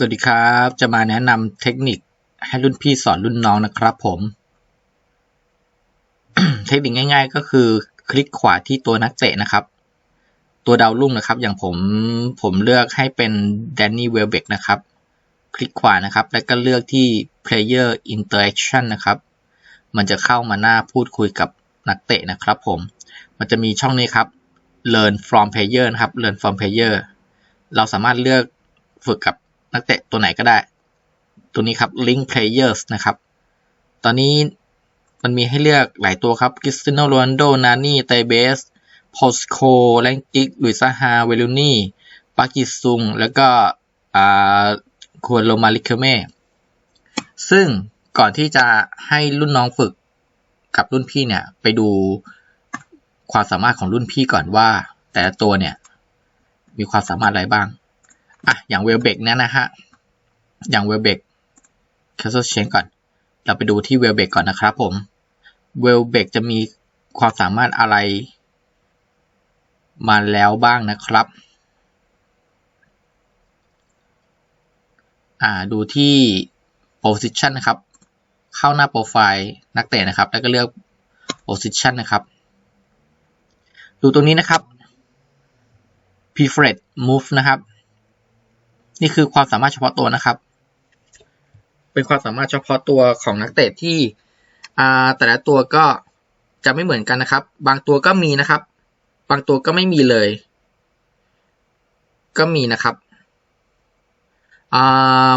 สวัสดีครับ จะมาแนะนำเทคนิคให้รุ่นพี่สอนรุ่นน้องนะครับผม เทคนิคง่าย ๆ ก็คือคลิกขวาที่ตัวนักเตะนะครับ ตัวดาวรุ่งนะครับ อย่างผมผมเลือกให้เป็นแดนนี่เวลเบกนะครับ คลิกขวานะครับ แล้วก็เลือกที่ player interaction นะครับ มันจะเข้ามาหน้าพูดคุยกับนักเตะนะครับผม มันจะมีช่องนี้ครับ learn from player นะครับ learn from player เราสามารถเลือกฝึกกับ นักเตะตัวไหนก็ได้ ตัวนี้ครับ link players นะครับ ตอนนี้มันมีให้เลือกหลายตัวครับ Cristiano Ronaldo Nani t e b e s p o s c o l a n g i k ลุยซาฮาเวลูนี่ปากิซุง แล้วก็อ่าควรโลมาลิเคเม่ซึ่งก่อนที่จะให้รุ่นน้องฝึกกับรุ่นพี่เนี่ย ไปดูความสามารถของรุ่นพี่ก่อนว่า แต่ละตัวเนี่ย มีความสามารถอะไรบ้าง อะอย่างเวลเบกเนี่ยนะฮะอย่างเวลเบกแคสเซิลเชนก่อน เราไปดูที่เวลเบกก่อนนะครับผมเวลเบกจะมีความสามารถอะไร มาแล้วบ้างนะครับ อ่าดูที่ position นะครับ เข้าหน้าโปรไฟล์นักเตะนะครับ แล้วก็เลือก position นะครับ ดูตรงนี้นะครับ preferred move นะครับ นี่คือความสามารถเฉพาะตัวนะครับ เป็นความสามารถเฉพาะตัวของนักเตะที่แต่ละตัวก็จะไม่เหมือนกันนะครับ บางตัวก็มีนะครับ บางตัวก็ไม่มีเลย ก็มีนะครับ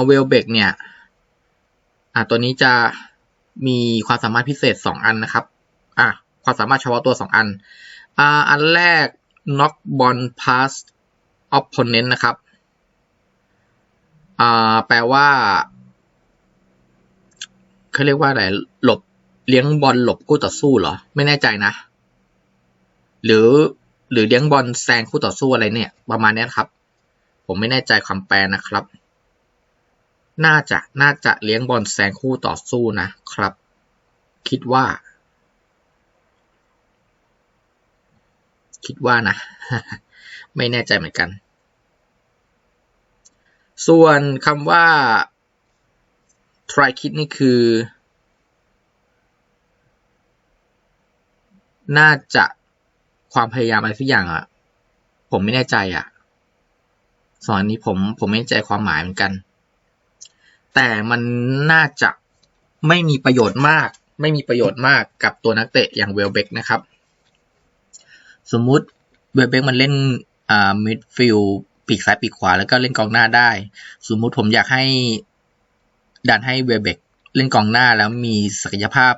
เวลเบกเนี่ยตัวนี้จะมีความสามารถพิเศษ 2 อันนะครับอะความสามารถเฉพาะตัว 2 อันอ่าอันแรก knock ball pass opponent นะครับ อ่า แปลว่าเขาเรียกว่าอะไร หลบเลี้ยงบอลหลบคู่ต่อสู้เหรอ ไม่แน่ใจนะ หรือ หรือเลี้ยงบอลแซงคู่ต่อสู้อะไรเนี่ย ประมาณนี้ครับ ผมไม่แน่ใจคำแปลนะครับ น่าจะ น่าจะเลี้ยงบอลแซงคู่ต่อสู้นะครับ คิดว่า คิดว่านะ ไม่แน่ใจเหมือนกัน ส่วนคำว่า try kit นี่คือ น่าจะความพยายามอะไรสักอย่างอะผมไม่แน่ใจอะสอนนี้ผมผมไม่แน่ใจความหมายเหมือนกัน แต่มันน่าจะไม่มีประโยชน์มาก ไม่มีประโยชน์มากกับตัวนักเตะอย่างเวลเบกนะครับ สมมุติเวลเบกมันเล่นอ่ามิดฟิล ปีกซ้ายปีกขวาแล้วก็เล่นกองหน้าได้ สมมุติผมอยากให้ดันให้เวเบกเล่นกองหน้าแล้วมีศักยภาพ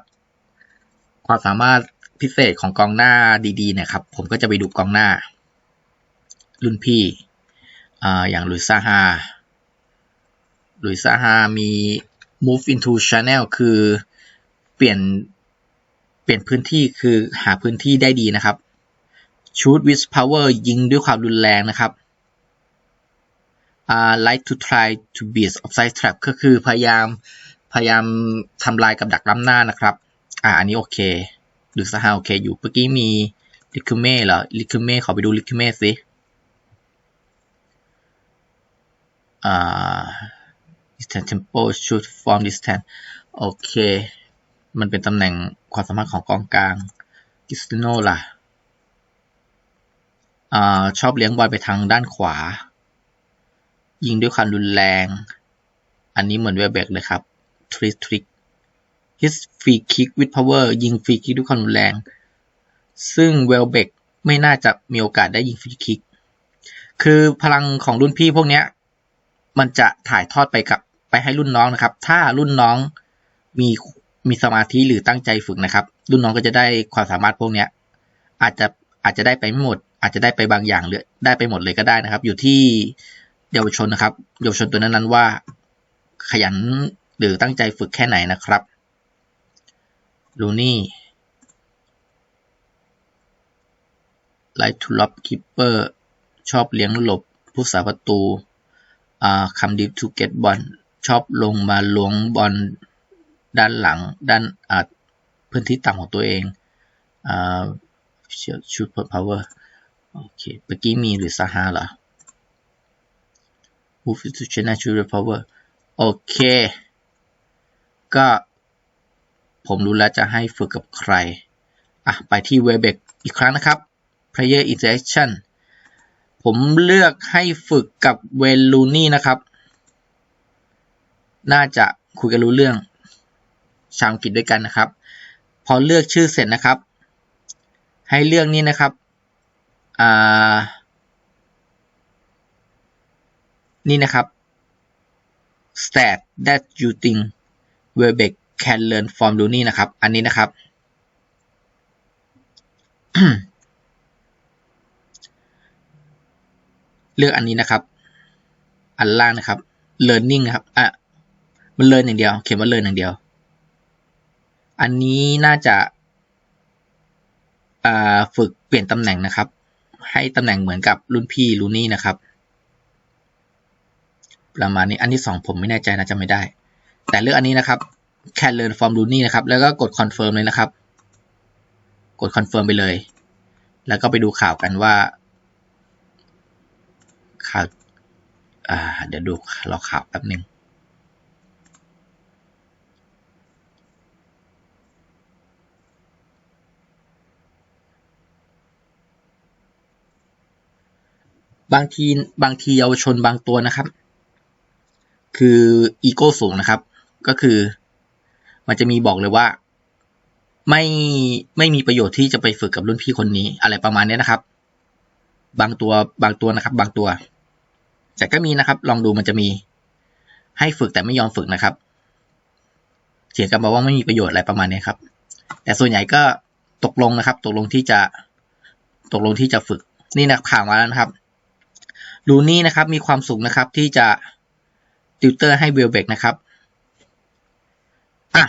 ความสามารถพิเศษของกองหน้าดีๆนะครับ ผมก็จะไปดูกองหน้า รุ่นพี่ออย่างลุยซาฮาลุยซาฮามี move into channel คือเปลี่ยนเปลี่ยนพื้นที่คือหาพื้นที่ได้ดีนะครับ shoot with power ยิงด้วยความรุนแรงนะครับ uh, like to try to beat offside trap ก็คือพยายามพยายามทำลายกับดักล้ำหน้านะครับ อ่า อันนี้โอเคดูสฮาโอเคอยู่เมื่อกี้มีลิคูเม่เหรอลิคูเม่ขอไปดูลิคูเม่สิอ่า distance tempo shoot from distance โอเค มันเป็นตำแหน่งความสามารถของกองกลางกิสติโนล่ะอ่าชอบเลี้ยงบอลไปทางด้านขวา ยิงด้วยความรุนแรง อันนี้เหมือนเวลเบกเลยครับทริคทริค his free kick with power ยิงฟรีคิกด้วยความรุนแรง ซึ่งเวลเบกไม่น่าจะมีโอกาสได้ยิงฟรีคิก คือพลังของรุ่นพี่พวกนี้มันจะถ่ายทอดไปกับไปให้รุ่นน้องนะครับ ถ้ารุ่นน้องมีมีสมาธิหรือตั้งใจฝึกนะครับ รุ่นน้องก็จะได้ความสามารถพวกนี้อาจจะอาจจะได้ไปไม่หมด อาจจะได้ไปบางอย่างหรือได้ไปหมดเลยก็ได้นะครับ อยู่ที่ เยาวชนนะครับเยาวชนตัวนั้นๆว่า ขยันหรือตั้งใจฝึกแค่ไหนนะครับลูนี่ไลท์ทูล็อบคิปเปอร์ชอบเลี้ยงหลบผู้สาประตูอ่าคัมดิฟทูเก็ตบอลชอบลงมาล้วงบอลด้านหลังด้านอ่าพื้นที่ต่ำของตัวเองอ่าชูดพาวเวอร์โอเคเมื่อกี้มีหรือซาฮาเหรอ move to change natural power โอเค ก็ผมรู้แล้วจะให้ฝึกกับใคร อะ ไปที่ Webex อีกครั้งนะครับ Player Interaction ผมเลือกให้ฝึกกับเวลูนี่นะครับ น่าจะคุยกันรู้เรื่อง ชาวอังกฤษด้วยกันนะครับ พอเลือกชื่อเสร็จนะครับ ให้เลือกนี้นะครับ อ่า นี่นะครับ stat that you think Webex can learn from Looney นะครับ อันนี้นะครับ เลือกอันนี้นะครับ อันล่างนะครับ learning นะครับ อะ มัน learn อย่างเดียว เขียนว่า learn อย่างเดียว อันนี้น่าจะฝึกเปลี่ยนตำแหน่งนะครับ ให้ตำแหน่งเหมือนกับรุ่นพี่ลูนี่นะครับ ประมาณนี้อันที่สองผมไม่แน่ใจนะจำไม่ได้ แต่เลือกอันนี้นะครับ can learn from Looney นะครับ แล้วก็กด confirm เลยนะครับ กด confirm ไปเลย แล้วก็ไปดูข่าวกันว่า ข่าวอ่าเดี๋ยวดูรอข่าวแป๊บหนึ่งบางทีบางทีเยาวชนบางตัวนะครับ คืออีโก้สูงนะครับ ก็คือ มันจะมีบอกเลยว่า ไม่ไม่มีประโยชน์ที่จะไปฝึกกับรุ่นพี่คนนี้ อะไรประมาณนี้นะครับ บางตัวบางตัวนะครับ บางตัว แต่ก็มีนะครับ ลองดูมันจะมี ให้ฝึกแต่ไม่ยอมฝึกนะครับเขียนกันมาว่าไม่มีประโยชน์อะไรประมาณนี้ครับ แต่ส่วนใหญ่ก็ตกลงนะครับ ตกลงที่จะตกลงที่จะฝึกนี่นะข่าวมาแล้วนะครับลูนี่นะครับ มีความสุขนะครับที่จะ ติวเตอร์ให้เวลเบกนะครับอะ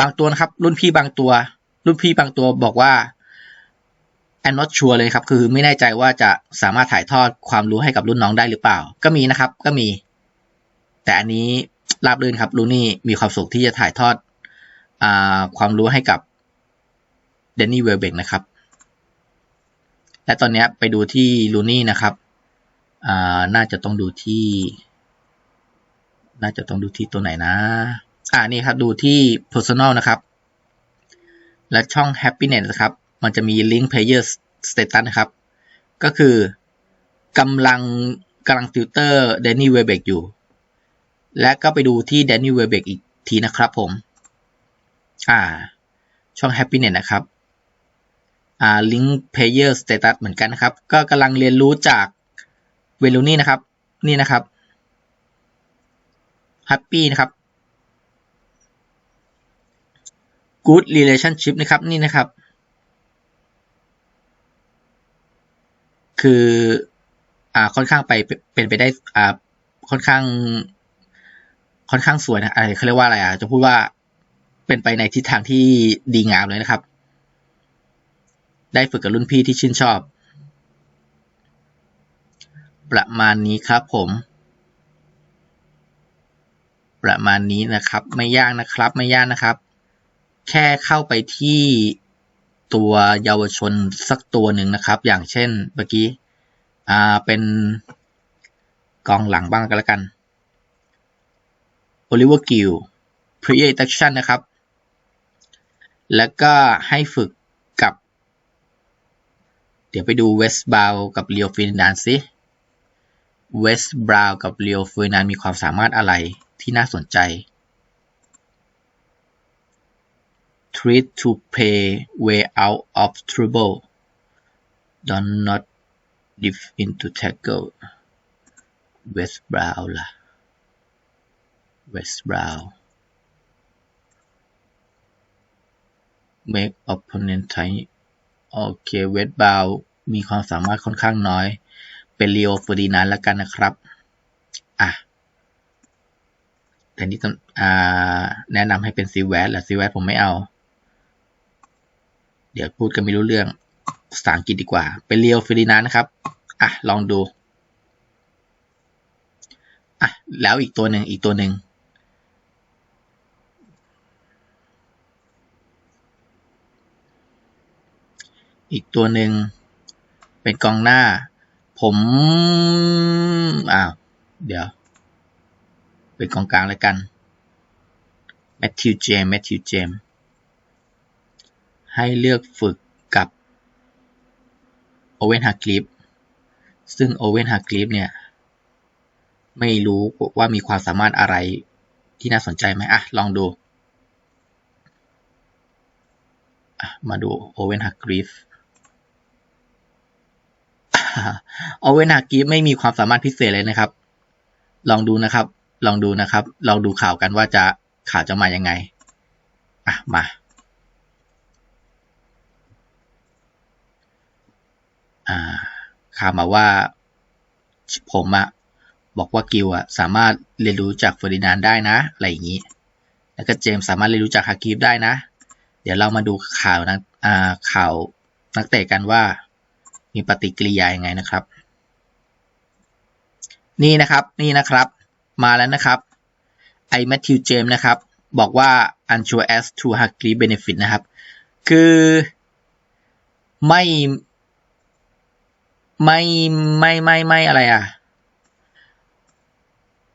บางตัวนะครับ รุ่นพี่บางตัว รุ่นพี่บางตัวบอกว่า I'm not sure เลยครับ คือไม่แน่ใจว่าจะสามารถถ่ายทอดความรู้ให้กับรุ่นน้องได้หรือเปล่า ก็มีนะครับ ก็มี แต่อันนี้ราบรื่นครับลูนี่มีความสุขที่จะถ่ายทอดอความรู้ให้กับเดนนี่เวลเบกนะครับ และตอนนี้ไปดูที่ลูนี่นะครับ น่าจะต้องดูที่ น่าจะต้องดูที่ตัวไหนนะ อ่านี่ครับดูที่ personal นะครับ และช่อง happiness นะครับ มันจะมี link player status นะครับ ก็คือกำลังกำลังติวเตอร์ Danny Webeck อยู่ และก็ไปดูที่ Danny Webeck อีกทีนะครับผม อ่า ช่อง happiness นะครับอ่า link player status เหมือนกันนะครับ ก็กำลังเรียนรู้จากเวลูนี่นะครับ นี่นะครับ happy นะครับ good relationship นะครับนี่นะครับ คืออ่าค่อนข้างไปเป็นไปได้อ่าค่อนข้างค่อนข้างสวยนะอะไรเขาเรียกว่าอะไรอะจะพูดว่าเป็นไปในทิศทางที่ดีงามเลยนะครับ ได้ฝึกกับรุ่นพี่ที่ชื่นชอบ ประมาณนี้ครับผม ประมาณนี้นะครับ ไม่ยากนะครับไม่ยากนะครับ แค่เข้าไปที่ตัวเยาวชนสักตัวหนึ่งนะครับ อย่างเช่นเมื่อกี้อ่าเป็นกองหลังบ้างก็แล้วกัน Oliver Gill Pre Action นะครับ แล้วก็ให้ฝึกกับ เดี๋ยวไปดูเวสบราวกับเลียวฟินดานซิเวสบราวกับเลียวฟินดานมีความสามารถอะไร ที่น่าสนใจ treat to pay way out of trouble don't not dip into tackle West Brown ล่ะ West Brown make opponent tight โอเค West brow มีความสามารถค่อนข้างน้อย เป็นเลียวฟอร์ดินานแล้วกันนะครับ อะ แต่นี่แนะนำให้เป็นซีแวสแหละซีแวสผมไม่เอา เดี๋ยวพูดกันไม่รู้เรื่องภาษาอังกฤษดีกว่า เป็นเรียวฟิลินานะครับ อะ ลองดู อะ แล้วอีกตัวหนึ่งอีกตัวหนึ่งอีกตัวหนึ่งเป็นกองหน้า ผม อ้าว เดี๋ยว เป็นกองกลางแล้วกันแมทธิวเจมแมทธิวเจมให้เลือกฝึกกับโอเวนฮาร์กลิฟซึ่งโอเวนฮาร์กลิฟเนี่ยไม่รู้ว่ามีความสามารถอะไรที่น่าสนใจไหมอะ ลองดู มาดูโอเวนฮาร์กลิฟโอเวนฮาร์กลิฟไม่มีความสามารถพิเศษเลยนะครับ ลองดูนะครับ ลองดูนะครับ ลองดูข่าวกันว่าจะข่าวจะมายังไง อะมาข่าวมาว่า ผมอะบอกว่ากิวอะสามารถเรียนรู้จากเฟอร์ดินานได้นะ อะไรอย่างนี้ แล้วก็เจมสามารถเรียนรู้จากฮากิฟได้นะ เดี๋ยวเรามาดูข่าวนะอ่าข่าวนักเตะกันว่ามีปฏิกิริยายังไงนะครับ นี่นะครับ นี่นะครับ มาแล้วนะครับไอแมทธิวเจมนะครับ บอกว่า unsure as to h a g r e benefit นะครับ คือไม่ไม่ไม่ไม่ไม่อะไรอะ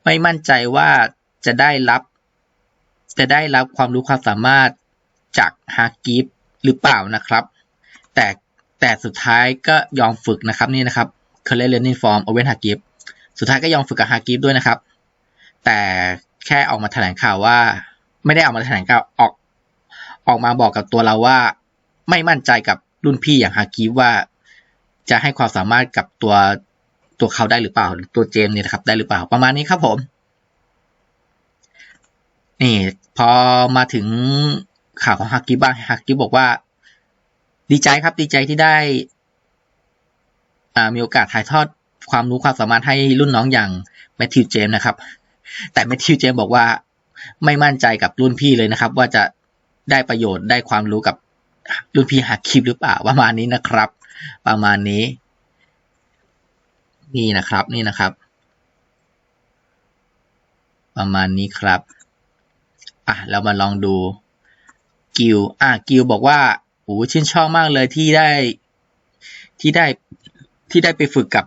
ไม่มั่นใจว่าจะได้รับ จะได้รับความรู้ความสามารถจากฮากิฟหรือเปล่านะครับ แต่แต่สุดท้ายก็ยอมฝึกนะครับนี่นะครับ c u r r e n t learning form Owen ฮากิฟสุดท้ายก็ยอมฝึกกับฮากิฟด้วยนะครับ แต่แค่ออกมาแถลงข่าวว่า ไม่ได้ออกมาแถลงข่าวออก ออกมาบอกกับตัวเราว่า ไม่มั่นใจกับรุ่นพี่อย่างฮากิว่า จะให้ความสามารถกับตัวตัวเขาได้หรือเปล่าตัวเจมเนี่ยครับ ได้หรือเปล่าประมาณนี้ครับผม นี่พอมาถึงข่าวของฮักกิบ้างฮักกิบอกว่า ดีใจครับดีใจที่ได้มีโอกาสถ่ายทอดความรู้ความสามารถให้รุ่นน้องอย่างแมทธิวเจมนะครับ แต่แมทธิวเจมบอกว่าไม่มั่นใจกับรุ่นพี่เลยนะครับ ว่าจะได้ประโยชน์ได้ความรู้กับรุ่นพี่ฮักกิบหรือเปล่าประมาณนี้นะครับ ประมาณนี้ นี่นะครับนี่นะครับ ประมาณนี้ครับอะเรามาลองดูกิลอะกิลบอกว่าโอ้ชื่นชอบมากเลยที่ได้ที่ได้ที่ได้ไปฝึกกับ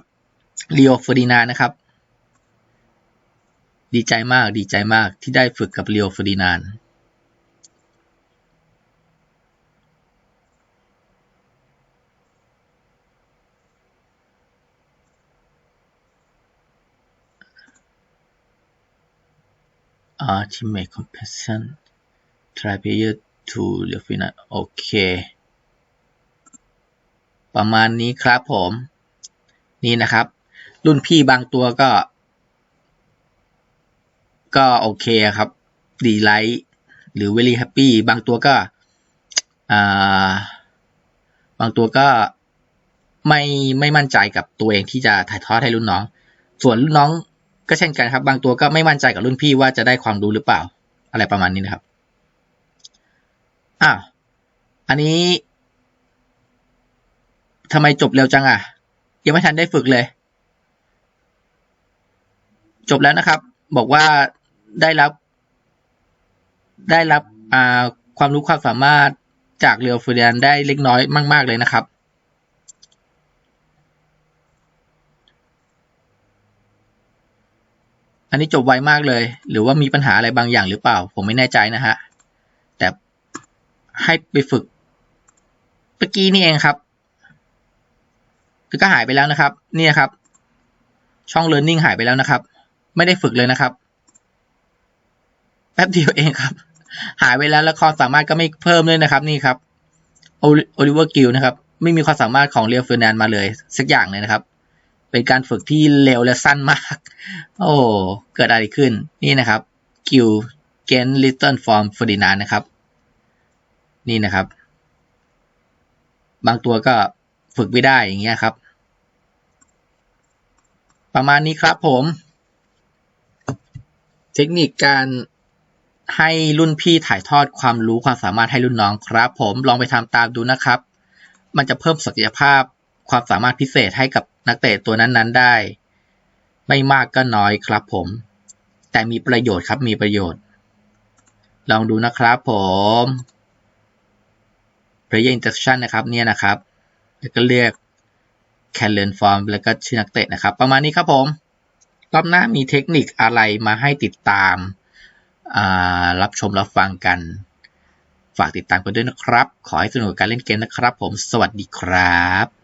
เรียวเฟอร์ดินานะครับ ดีใจมากดีใจมากที่ได้ฝึกกับเรียวเฟอร์ดินานอ่า teammate compassion try player to r e f i n a โอเค ประมาณนี้ครับผม นี่นะครับ รุ่นพี่บางตัวก็ ก็โอเคครับดีไลท์หรือ very happy บางตัวก็อ่าบางตัวก็ไม่ไม่มั่นใจกับตัวเองที่จะถ่ายทอดให้รุ่นน้อง ส่วนรุ่นน้องก็เช่นกันครับ บางตัวก็ไม่มั่นใจกับรุ่นพี่ว่าจะได้ความรู้หรือเปล่า อะไรประมาณนี้นะครับอ่าอันนี้ทำไมจบเร็วจังอะ ยังไม่ทันได้ฝึกเลย จบแล้วนะครับ บอกว่า ได้รับ ได้รับความรู้ความสามารถจากเรียวฟูเดียนได้เล็กน้อยมาก ๆ เลยนะครับ อันนี้จบไวมากเลย หรือว่ามีปัญหาอะไรบางอย่างหรือเปล่า ผมไม่แน่ใจนะฮะ แต่ให้ไปฝึกเมื่อกี้นี่เองครับคือก็หายไปแล้วนะครับนี่ครับ ช่อง learning หายไปแล้วนะครับ ไม่ได้ฝึกเลยนะครับ ป๊บเดียวเองครับ หายไปแล้วแล้วความสามารถก็ไม่เพิ่มเลยนะครับ นี่ครับโอลิเวอร์กิลนะครับ ไม่มีความสามารถของเรียวเฟอร์นันมาเลย สักอย่างเลยนะครับ เป็นการฝึกที่เร็วและสั้นมาก โอ้เกิดอะไรขึ้น นี่นะครับกิวเกนลิตเติ้ลฟอร์มฟอร์ดินานนะครับ นี่นะครับ บางตัวก็ฝึกไม่ได้อย่างเงี้ยครับ ประมาณนี้ครับผม เทคนิคการ ให้รุ่นพี่ถ่ายทอดความรู้ความสามารถให้รุ่นน้องครับ ผมลองไปทำตามดูนะครับ มันจะเพิ่มศักยภาพความสามารถพิเศษให้กับนักเตะตัวนั้นๆได้ ไม่มากก็น้อยครับผม แต่มีประโยชน์ครับมีประโยชน์ ลองดูนะครับผม player instruction นะครับเนี่ยนะครับ แล้วก็เรียก can learn form แล้วก็ชื่อนักเตะนะครับ ประมาณนี้ครับผม รอบหน้ามีเทคนิคอะไรมาให้ติดตาม รับชมรับฟังกัน ฝากติดตามกันด้วยนะครับ ขอให้สนุกกับการเล่นเกมนะครับ ผม สวัสดีครับ